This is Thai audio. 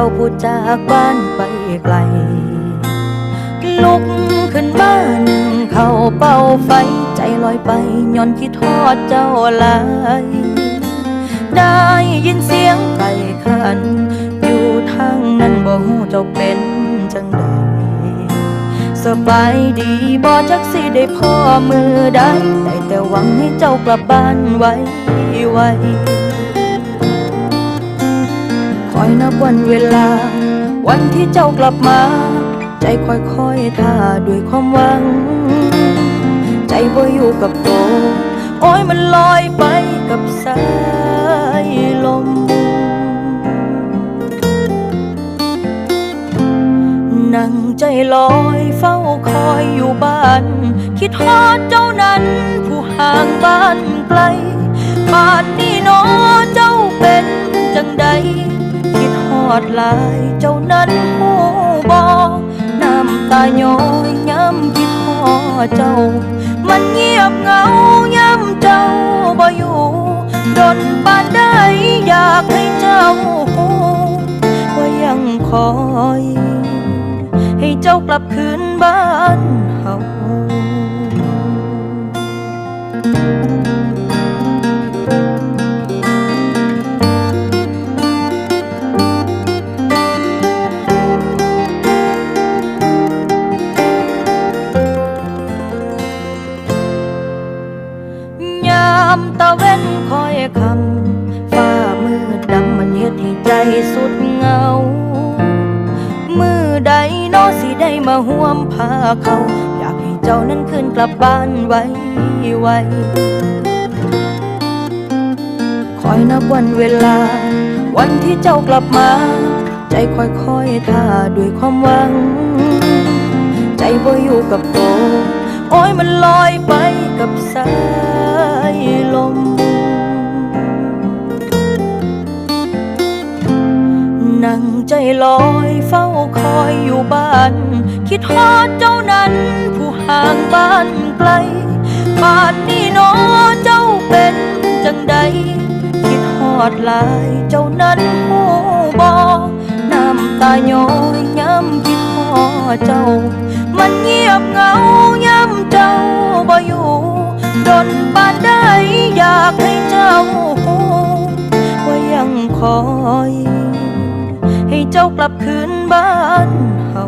จ้าผู้จากบ้านไปไกล ลุกขึ้นมาหนึ่งเข้าเป่าไฟใจลอยไปย้อนคิดทอดเจ้าหลายได้ยินเสียงไก่ขัน อยู่ทางนั้นบ่ฮู้เจ้าเป็นจังใดสบายดีบ่จักสิได้พ่อมือได้ได้แต่หวังให้เจ้ากลับบ้านไวไว อยนับวันเวลา วันที่เจ้ากลับมา ใจค่อยๆท่าด้วยความหวัง ใจบ่อยู่กับโต โอ้ยมันลอยไปกับสายลม นั่งใจลอยเฝ้าคอยอยู่บ้าน คิดฮอดเจ้านั้น ผู้ห่างบ้านไกลป่านนี้ ดฮอดลายเจ้านั้นหูบอน้ำตาย้อยย้ำคิดฮอเจ้า มันเงียบเหงาย้ำเจ้าบ่อยู่ดนปานใดอยากให้เจ้าหูว่ายังคอย ให้เจ้ากลับคืนบ้านเฮา คอยคำฟ้ามืดดำมันเฮ็ดให้ใจสุดเหงา มือใดเนอสิได้มาห่วมพาเขา อยากให้เจ้านั้นคืนกลับบ้านไวไวคอยนับวันเวลา วันที่เจ้ากลับมา ใจค่อยๆท่าด้วยความหวัง ใจบ่อยู่กับโตโอ้ยมันลอยไปกับสายลม งใจลอยเฝ้าคอยอยู่บ้าน คิดฮอดเจ้านั้น ผู้ห่างบ้านไกลป่านนี้นอเจ้าเป็นจังใด คิดฮอดลายเจ้านั้นหูบอน้ำตาย้อยย้ำคิดฮอดเจ้า มันเงียบเหงาย้ำเจ้าบ่อยู่ดนปานใดอยากให้เจ้าหูว่ายังคอย ให้เจ้ากลับคืนบ้านเฮา